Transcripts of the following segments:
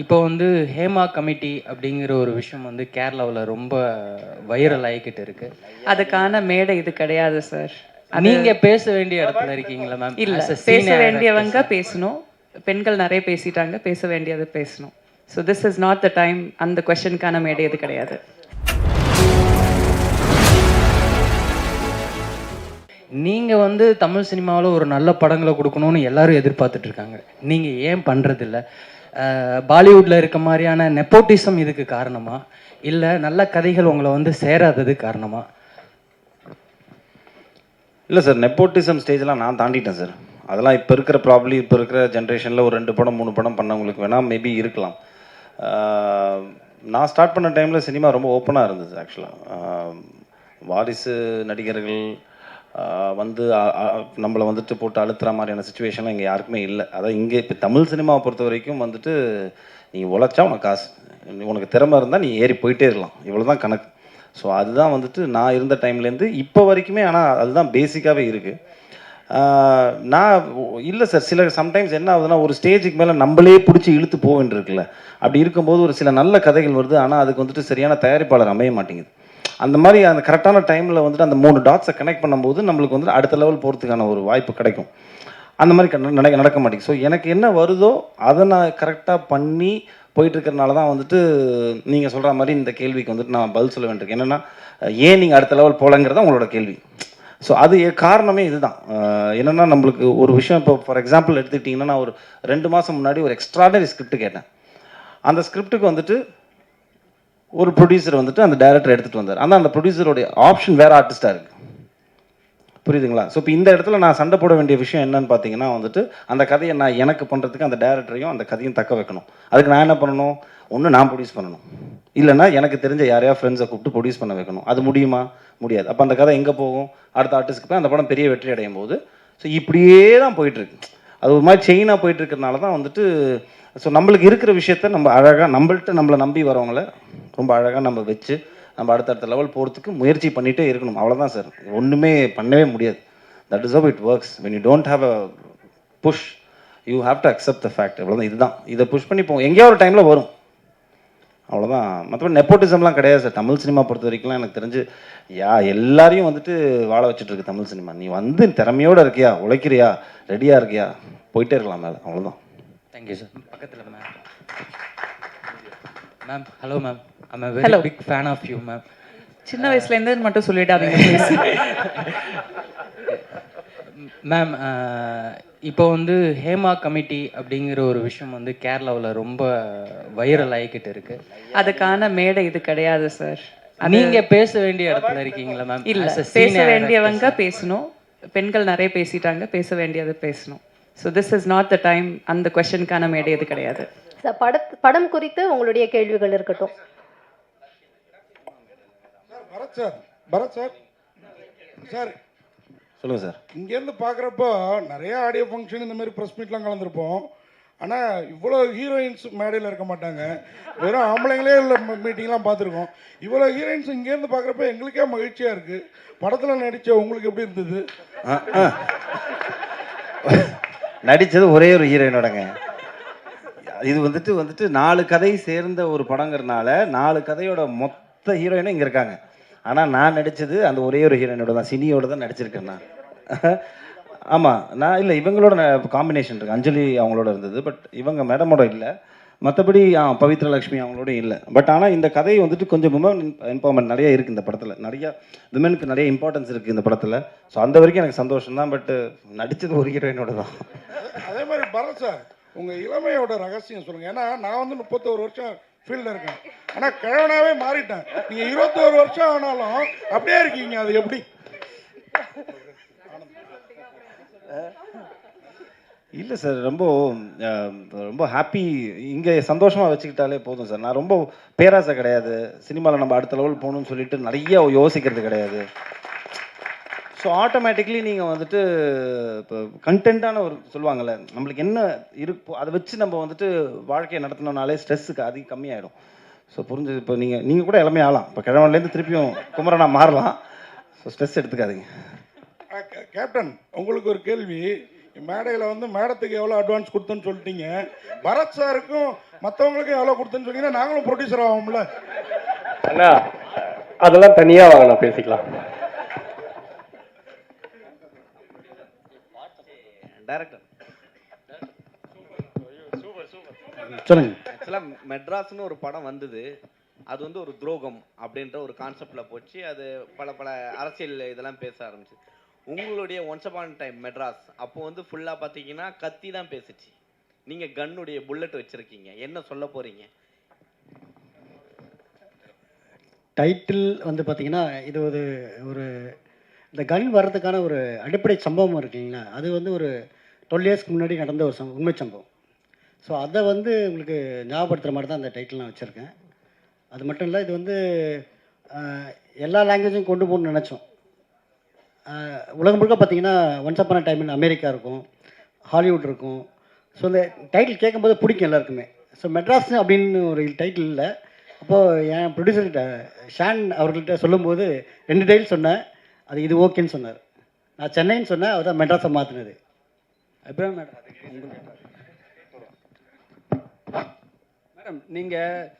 இப்போ வந்து ஹேமா கமிட்டி அப்படிங்கிற ஒரு விஷயம் வந்து கேரளாவில் ரொம்ப வைரல் ஆகிக்கிட்டு இருக்கு. அதுக்கான மேடை இது கிடையாது சார். நீங்க பேச வேண்டிய இடத்துல இருக்கீங்களா மேம் இல்ல பேச வேண்டியவங்க பேசணும். பெண்கள் நிறைய பேசிட்டாங்க பேச வேண்டியது பேசணும். So this is not the time அந்த கொஸ்டினுக்கான மேடை இது கிடையாது. நீங்க வந்து தமிழ் சினிமாவில் ஒரு நல்ல படங்களை கொடுக்கணும்னு எல்லாரும் எதிர்பார்த்துட்டு இருக்காங்க. நீங்க ஏன் பண்றதில்ல? பாலிவுட்டில் இருக்க மாதிரியான நெப்போட்டிசம் இதுக்கு காரணமா? இல்லை நல்ல கதைகள் உங்களை வந்து சேராதது காரணமா? இல்லை சார் நெப்போட்டிசம் ஸ்டேஜ்லாம் நான் தாண்டிட்டேன் சார் அதெல்லாம் இப்போ இருக்கிற ப்ராப்ளி இப்போ இருக்கிற ஜென்ரேஷனில் ஒரு ரெண்டு படம் மூணு படம் பண்ணவங்களுக்கு வேணால் மேபி இருக்கலாம். நான் ஸ்டார்ட் பண்ண டைமில் சினிமா ரொம்ப ஓப்பனாக இருந்தது ஆக்சுவலாக வாரிசு நடிகர்கள் வந்து நம்மளை வந்துட்டு போட்டு அழுத்துற மாதிரியான சுச்சுவேஷன்லாம் இங்கே யாருக்குமே இல்லை. அதான் இங்கே இப்போ தமிழ் சினிமாவை பொறுத்த வரைக்கும் வந்துட்டு நீ உழைச்சா உனக்கு காசு. உனக்கு திறமை இருந்தால் நீ ஏறி போயிட்டே இருக்கலாம். இவ்வளோ தான் கணக்கு. ஸோ அதுதான் வந்துட்டு நான் இருந்த டைம்லேருந்து இப்போ வரைக்குமே ஆனால் அதுதான் பேசிக்காகவே இருக்குது நான் இல்லை சார் சில சம்டைம்ஸ் என்ன ஆகுதுன்னா ஒரு ஸ்டேஜுக்கு மேலே நம்மளே பிடிச்சி இழுத்து போக இருக்குல்ல அப்படி இருக்கும்போது ஒரு சில நல்ல கதைகள் வருது. ஆனால் அதுக்கு வந்துட்டு சரியான தயாரிப்பாளர் அமைய மாட்டேங்குது. அந்த மாதிரி அந்த கரெக்டான டைமில் வந்துட்டு அந்த மூணு டாட்ஸை கனெக்ட் பண்ணும்போது நம்மளுக்கு வந்துட்டு அடுத்த லெவல் போகிறதுக்கான ஒரு வாய்ப்பு கிடைக்கும். அந்த மாதிரி நடக்க நடக்க மாட்டேங்குது. ஸோ எனக்கு என்ன வருதோ அதை நான் கரெக்டாக பண்ணி போயிட்டுருக்கறனால தான் வந்துட்டு நீங்கள் சொல்கிற மாதிரி இந்த கேள்விக்கு வந்துட்டு நான் பதில் சொல்ல வேண்டியிருக்கேன் என்னென்னா ஏன் நீங்கள் அடுத்த லெவல் போகலங்கிறது உங்களோட கேள்வி. ஸோ அது காரணமே இதுதான். என்னென்னா நம்மளுக்கு ஒரு விஷயம் இப்போ ஃபார் எக்ஸாம்பிள் எடுத்துக்கிட்டிங்கன்னா நான் ஒரு ரெண்டு மாதம் முன்னாடி ஒரு எக்ஸ்ட்ராடனரி ஸ்கிரிப்ட் கேட்டேன். அந்த ஸ்கிரிப்டுக்கு வந்துட்டு ஒரு ப்ரொடியூசர் வந்துட்டு அந்த டேரக்டர் எடுத்துகிட்டு வந்தார். ஆனால் அந்த ப்ரொடியூசருடைய ஆப்ஷன் வேறு ஆர்டிஸ்ட்டாக இருக்குது புரியுதுங்களா? ஸோ இப்போ இந்த இடத்துல நான் சண்டை போட வேண்டிய விஷயம் என்னன்னு பார்த்தீங்கன்னா வந்துட்டு அந்த கதையை நான் எனக்கு பண்ணுறதுக்கு அந்த டேரக்டரையும் அந்த கதையும் தக்க வைக்கணும். அதுக்கு நான் என்ன பண்ணணும்? ஒன்று நான் ப்ரொடியூஸ் பண்ணணும். இல்லைன்னா எனக்கு தெரிஞ்ச யாரையா ஃப்ரெண்ட்ஸை கூப்பிட்டு ப்ரொடியூஸ் பண்ண வைக்கணும். அது முடியுமா? முடியாது. அப்போ அந்த கதை எங்கே போகும்? அடுத்த ஆர்டிஸ்ட்க்கு போய் அந்த படம் பெரிய வெற்றி அடையும் போது. ஸோ இப்படியே தான் போயிட்டுருக்கு. அது ஒரு மாதிரி செயினாக போயிட்டு இருக்கிறதுனால தான் வந்துட்டு ஸோ நம்மளுக்கு இருக்கிற விஷயத்த நம்ம அழகாக நம்மள்கிட்ட நம்மளை நம்பி வரவங்கள ரொம்ப அழகாக நம்ம வச்சு நம்ம அடுத்தடுத்த லெவல் போகிறதுக்கு முயற்சி பண்ணிகிட்டே இருக்கணும். அவ்வளோதான் சார் ஒன்றுமே பண்ணவே முடியாது. That is how it works when you don't have a push you have to accept the fact இவ்வளோதான் இதுதான். இதை புஷ் பண்ணி போவோம் எங்கேயோ ஒரு டைமில் வரும். அவ்வளோதான் மற்றபடி நெப்போட்டிசம்லாம் கிடையாது சார் தமிழ் சினிமா பொறுத்த வரைக்கும்லாம் எனக்கு தெரிஞ்சு யா எல்லாரையும் வந்துட்டு வாழ வச்சுட்டு இருக்கு தமிழ் சினிமா நீ வந்து திறமையோட இருக்கியா? உழைக்கிறியா? ரெடியாக இருக்கியா? போயிட்டே இருக்கலாம் மேலே. அவ்வளோதான் தேங்க்யூ சார் பக்கத்தில் ma'am hello ma'am I'm Hello. Very big fan of you ma'am சின்ன வயசுல இருந்து மட்டும் சொல்லிடாதீங்க. மேம் இப்போ வந்து ஹேமா கமிட்டி அப்படிங்கிற ஒரு விஷயம் வந்து கேரளாவில் ரொம்ப வைரல் ஆகிக்கிட்டு இருக்கு. அதுக்கான மேடை இது கிடையாது சார் நீங்க பேச வேண்டிய இடத்துல இருக்கீங்களா மேம் இல்ல பேச வேண்டியவங்க பேசணும். பெண்கள் நிறைய பேசிட்டாங்க பேச வேண்டியது பேசணும். So this is not the time அந்த கொஸ்டினுக்கான மேடை இது கிடையாது. சார் பட படம் குறித்து உங்களுடைய கேள்விகள் இருக்கட்டும். Bharath sir Bharath sir. Sir சொல்லுங்கள் சார். இங்கேருந்து பார்க்குறப்போ நிறைய ஆடியோ ஃபங்க்ஷன் இந்த மாதிரி ப்ரெஸ் மீட்லாம் கலந்துருப்போம். ஆனால் இவ்வளோ ஹீரோயின்ஸ் மேடையில் இருக்க மாட்டாங்க. வெறும் ஆம்பளைங்களே உள்ள மீட்டிங்லாம் பார்த்துருக்கோம். இவ்வளோ ஹீரோயின்ஸ் இங்கேருந்து பார்க்குறப்ப எங்களுக்கே மகிழ்ச்சியாக இருக்குது படத்தில் நடித்த உங்களுக்கு எப்படி இருந்தது? நடித்தது ஒரே ஒரு ஹீரோயினோடங்க இது வந்துட்டு வந்துட்டு நாலு கதை சேர்ந்த ஒரு படங்கிறனால நாலு கதையோட மொத்த ஹீரோயினும் இங்கே இருக்காங்க. ஆனால் நான் நடித்தது அந்த ஒரே ஒரு ஹீரோயினோட தான் சினியோட தான் நடிச்சிருக்கேன் நான். ஆமாம் நான் இல்லை இவங்களோட காம்பினேஷன் இருக்கு. அஞ்சலி அவங்களோட இருந்தது பட் இவங்க மேடமோட இல்லை. மற்றபடி ஆ பவித்ர லக்ஷ்மி அவங்களோட இல்லை. பட் ஆனால் இந்த கதை வந்துட்டு கொஞ்சம் விமன் இன்ஃபார்மெண்ட் நிறைய இருக்குது இந்த படத்தில். நிறையா விமனுக்கு நிறைய இம்பார்ட்டன்ஸ் இருக்குது இந்த படத்தில். ஸோ அந்த வரைக்கும் எனக்கு சந்தோஷம் தான் பட் நடித்தது ஒரு ஹீரோயினோட தான். அதே மாதிரி பரத் சார் உங்கள் இளமையோட ரகசியம் சொல்லுங்கள் ஏன்னா நான் வந்து முப்பத்தோரு வருஷம் ஃபீல்டில் இருக்கேன். ஆனால் கிழவனாவே மாறிட்டேன். நீங்கள் இருபத்தோரு வருஷம் ஆனாலும் அப்படியே இருக்கீங்க. அது எப்படி? இல்லை சார். ரொம்ப ரொம்ப ஹாப்பி இங்கே சந்தோஷமாக வச்சுக்கிட்டாலே போதும் சார். நான் ரொம்ப பேராசை கிடையாது. சினிமாவில் நம்ம அடுத்த லெவல் போகணும்னு சொல்லிட்டு நிறைய யோசிக்கிறது கிடையாது. ஸோ ஆட்டோமேட்டிக்லி நீங்கள் வந்துட்டு இப்போ கண்டென்ட்டான ஒரு சொல்லுவாங்கள்ல நம்மளுக்கு என்ன இருக்கோ அதை வச்சு நம்ம வந்துட்டு வாழ்க்கையை நடத்தினோம்னாலே ஸ்ட்ரெஸ்ஸுக்கு அதிக கம்மியாயிடும். ஸோ புரிஞ்சு இப்போ நீங்கள் நீங்கள் கூட எல்லாமே ஆகலாம் இப்போ கிழவன்லேருந்து திருப்பியும் குமரனா மாறலாம். ஸோ ஸ்ட்ரெஸ் எடுத்துக்காதீங்க. கேப்டன் உங்களுக்கு ஒரு கேள்வி. மேடையில் வந்து மேடத்துக்கு எவ்வளோ அட்வான்ஸ் கொடுத்தேன்னு சொல்லிட்டீங்க. பரத் சாருக்கும் மற்றவங்களுக்கும் எவ்வளோ கொடுத்தேன்னு சொன்னீங்கன்னா நாங்களும் ப்ரொடியூசர் ஆகும்ல அண்ணா அதெல்லாம் தனியா வாங்க நான் பேசிக்கலாம். சொல்லுங்க. ஆக்சுவலாக மெட்ராஸ்னு ஒரு படம் வந்தது. அது வந்து ஒரு துரோகம் அப்படின்ற ஒரு கான்செப்டில் போச்சு. அது பல பல அரசியல் இதெல்லாம் பேச ஆரம்பிச்சு. உங்களுடைய ஒன்ஸ் அப்பான் டைம் மெட்ராஸ் அப்போ வந்து ஃபுல்லாக பார்த்தீங்கன்னா கத்தி தான் பேசுச்சு. நீங்கள் கன்னுடைய புல்லட் வச்சுருக்கீங்க. என்ன சொல்ல போகிறீங்க டைட்டில் வந்து பார்த்தீங்கன்னா இது ஒரு ஒரு இந்த கன் வர்றதுக்கான ஒரு அடிப்படை சம்பவம் இருக்கு இல்லைங்களா? அது வந்து ஒரு டுவெல் இயர்ஸ்க்கு முன்னாடி நடந்த ஒரு சம்பவம் உண்மை சம்பவம். ஸோ அதை வந்து உங்களுக்கு ஞாபகப்படுத்துகிற மாதிரி தான் அந்த டைட்டில் நான் வச்சுருக்கேன். அது மட்டும் இல்லை இது வந்து எல்லா லாங்குவேஜும் கொண்டு போகணும்னு நினச்சோம். உலகம் முழுக்க பார்த்தீங்கன்னா once upon a time in America இருக்கும் ஹாலிவுட் இருக்கும். ஸோ இந்த டைட்டில் கேட்கும்போது பிடிக்கும் எல்லாருக்குமே. ஸோ மெட்ராஸ் அப்படின்னு ஒரு டைட்டில் இல்லை. அப்போது என் ப்ரொடியூசர்கிட்ட ஷான் அவர்கள்ட்ட சொல்லும்போது ரெண்டு டைட்டில் சொன்னேன். அது இது ஓகேன்னு சொன்னார். நான் சென்னைன்னு சொன்னேன் அவர் தான் மெட்ராஸை மாற்றினது அப்புறம் மேடம் மேடம் நீங்கள்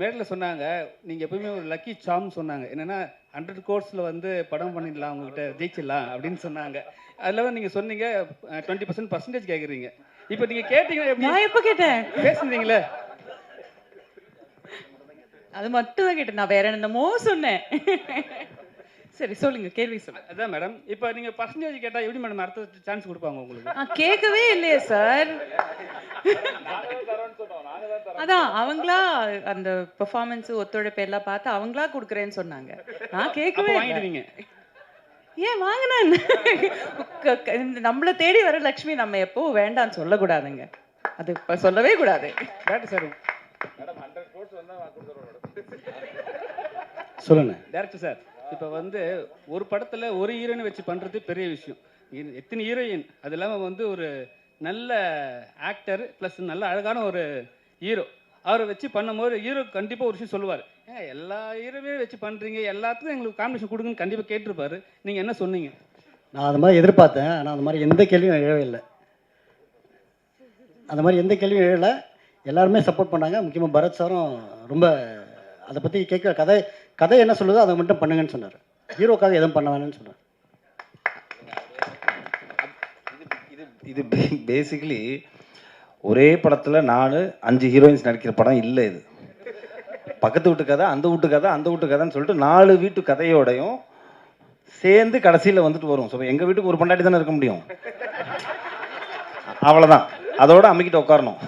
மேடையில் சொன்னாங்க. நீங்கள் எப்பவுமே ஒரு லக்கி சாம் சொன்னாங்க. என்னென்னா ஹண்ட்ரட் கோர்ஸில் வந்து படம் பண்ணிடலாம் உங்ககிட்ட ஜெயிச்சிடலாம் அப்படின்னு சொன்னாங்க. அதில் நீங்கள் சொன்னீங்க டுவெண்ட்டி பர்சன்ட் பர்சன்டேஜ் கேட்குறீங்க இப்போ நீங்கள் கேட்டீங்கன்னா நான் எப்போ கேட்டேன்? பேசுனீங்களே. அது மட்டும் தான் கேட்டேன். நான் வேற என்னமோ சொன்னேன். சரி சொல்லுங்க கேள்வி சொல்லுங்க. அதான் மேடம் இப்போ நீங்கள் பர்சன்டேஜ் கேட்டால் எப்படி மேடம் அடுத்த சான்ஸ் கொடுப்பாங்க உங்களுக்கு? நான் கேட்கவே இல்லையே சார் அதான் அவங்களா அந்த பெர்ஃபார்மன்ஸ் ஒத்துழைப்பு எல்லாம் பார்த்து அவங்களா கொடுக்குறேன்னு சொன்னாங்க. நான் கேட்கவே. வாங்கிடுவீங்க. ஏன் வாங்கினா நம்மள தேடி வர லக்ஷ்மி நம்ம எப்போ வேண்டாம்னு சொல்லக்கூடாதுங்க. அது இப்ப சொல்லவே கூடாது. சார் சொல்லுங்கள் டேரக்டர் சார் இப்போ வந்து ஒரு படத்தில் ஒரு ஹீரோயின் வச்சு பண்ணுறது பெரிய விஷயம். எத்தனை ஹீரோயின் அது இல்லாமல் வந்து ஒரு நல்ல ஆக்டர் ப்ளஸ் நல்ல அழகான ஒரு ஹீரோ அவரை வச்சு பண்ணும்போது ஹீரோ கண்டிப்பாக ஒரு விஷயம் சொல்லுவார். ஏன் எல்லா ஹீரோவையும் வச்சு பண்ணுறீங்க எல்லாத்துக்கும் எங்களுக்கு காம்பினேஷன் கொடுங்கன்னு கண்டிப்பாக கேட்டிருப்பாரு. நீங்கள் என்ன சொன்னீங்க? நான் அது மாதிரி எதிர்பார்த்தேன். ஆனால் அந்த மாதிரி எந்த கேள்வியும் எழவே இல்லை. அந்த மாதிரி எந்த கேள்வியும் எழலை. எல்லாருமே சப்போர்ட் பண்ணாங்க. முக்கியமாக பரத் சாரும் ரொம்ப அதை பற்றி கேட்க கதை கதை என்ன சொல்லுதோ அதை மட்டும் பண்ணுங்கன்னு சொன்னார். ஹீரோக்காக எதுவும் பண்ண வேணும்னு சொன்னார். இது இது பேசிக்கலி ஒரே படத்தில் நான் அஞ்சு ஹீரோயின்ஸ் நடிக்கிற படம் இல்லை இது. பக்கத்து வீட்டு கதை அந்த வீட்டு கதை அந்த வீட்டு கதைன்னு சொல்லிட்டு நாலு வீட்டு கதையோடையும் சேர்ந்து கடைசியில் வந்துட்டு வரும். ஸோ எங்கள் வீட்டுக்கு ஒரு பொண்டாட்டி தானே இருக்க முடியும். அவ்வளோதான் அதோட அமைக்கிட்டு உட்காரணும்.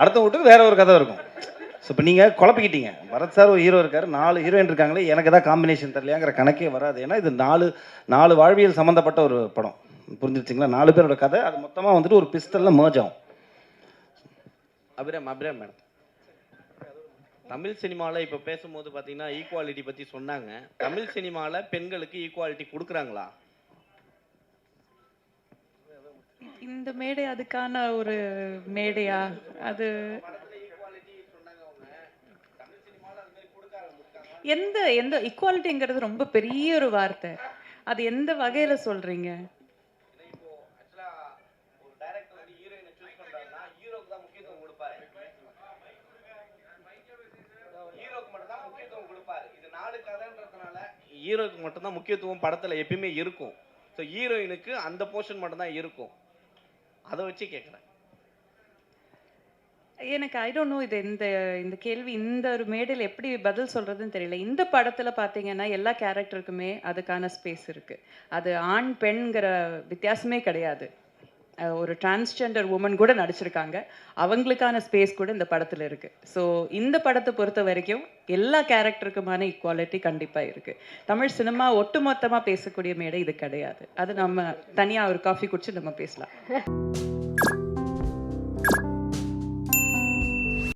அடுத்த வீட்டுக்கு வேற ஒரு கதை இருக்கும். ஸோ இப்போ நீங்கள் குழப்பிக்கிட்டீங்க. பரத் சார் ஒரு ஹீரோ இருக்காரு. நாலு ஹீரோயின் இருக்காங்களே எனக்கு ஏதாவது காம்பினேஷன் தெரியலையாங்கிற கணக்கே வராது. ஏன்னா இது நாலு நாலு வாழ்வியல் சம்மந்தப்பட்ட ஒரு படம். புரிஞ்சிருச்சுங்களா? நாலு பேரோட கதை அது மொத்தமாக வந்துட்டு ஒரு பிஸ்டலில் merge ஆகும். அபிராம் அபிராம் மேடம். தமிழ் சினிமாவில் இப்போ பேசும்போது பார்த்தீங்கன்னா ஈக்குவாலிட்டி பற்றி சொன்னாங்க. தமிழ் சினிமாவில் பெண்களுக்கு ஈக்குவாலிட்டி கொடுக்குறாங்களா? இந்த மேடை அதுக்கான ஒரு மேடையா? அது எந்த எந்த ஈக்குவாலிட்டிங்கிறது ரொம்ப பெரிய ஒரு வார்த்தை. அது எந்த வகையில சொல்றீங்க? ஹீரோக்கு மட்டும்தான் முக்கியத்துவம் படத்தில் எப்பயுமே இருக்கும். ஸோ ஹீரோயினுக்கு அந்த போர்ஷன் மட்டும்தான் இருக்கும். அதை வச்சு கேட்குறேன் எனக்கு ஐ டோன்ட் நோ இது இந்த இந்த கேள்வி இந்த ஒரு மேடையில் எப்படி பதில் சொல்றதுன்னு தெரியல. இந்த படத்துல பாத்தீங்கன்னா எல்லா கேரக்டருக்குமே அதுக்கான ஸ்பேஸ் இருக்கு. அது ஆண் பெண்ங்கிற வித்தியாசமே கிடையாது. ஒரு டிரான்ஸ்ஜெண்டர் உமன் கூட நடிச்சிருக்காங்க. அவங்களுக்கான ஸ்பேஸ் கூட இந்த படத்துல இருக்கு. ஸோ இந்த படத்தை பொறுத்த வரைக்கும் எல்லா கேரக்டருக்குமான ஈக்குவாலிட்டி கண்டிப்பா இருக்கு. தமிழ் சினிமா ஒட்டுமொத்தமாக பேசக்கூடிய மேடை இது கிடையாது. அது நம்ம தனியா ஒரு காஃபி குடிச்சு நம்ம பேசலாம்.